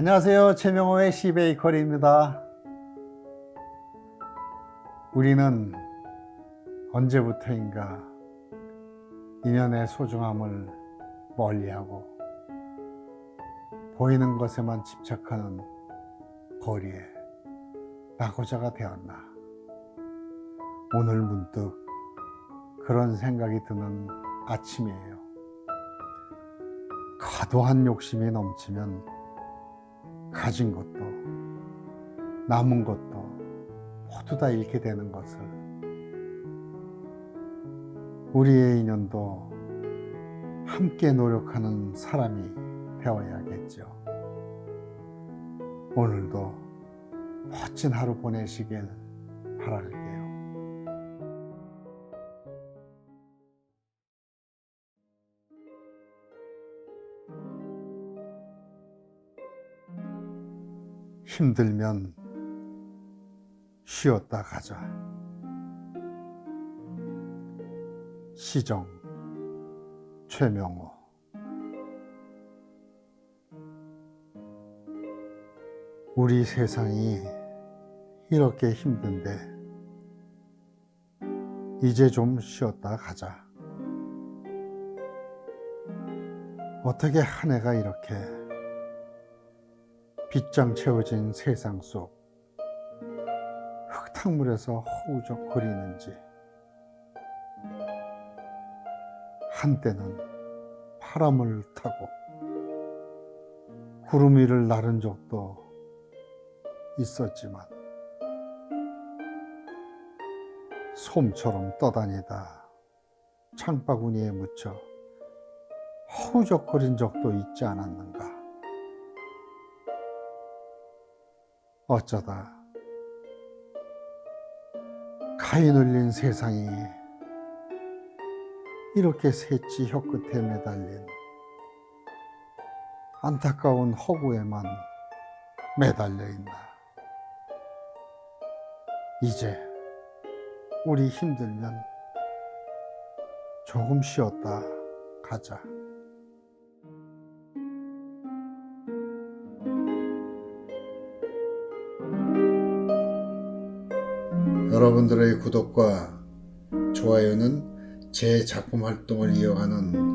안녕하세요. 최명호의 시베이커리입니다. 우리는 언제부터인가 인연의 소중함을 멀리하고 보이는 것에만 집착하는 거리에 낙오자가 되었나. 오늘 문득 그런 생각이 드는 아침이에요. 과도한 욕심이 넘치면 가진 것도 남은 것도 모두 다 잃게 되는 것을 우리의 인연도 함께 노력하는 사람이 되어야겠죠. 오늘도 멋진 하루 보내시길 바랄게요. 힘들면 쉬었다 가자. 시정 최명호 우리 세상이 이렇게 힘든데 이제 좀 쉬었다 가자. 어떻게 한 해가 이렇게 빗장 채워진 세상 속 흙탕물에서 허우적거리는지 한때는 바람을 타고 구름 위를 나른 적도 있었지만 솜처럼 떠다니다 창바구니에 묻혀 허우적거린 적도 있지 않았는가 어쩌다 가위 눌린 세상이 이렇게 새치 혀끝에 매달린 안타까운 허구에만 매달려 있나. 이제 우리 힘들면 조금 쉬었다 가자. 여러분들의 구독과 좋아요는 제 작품 활동을 이어가는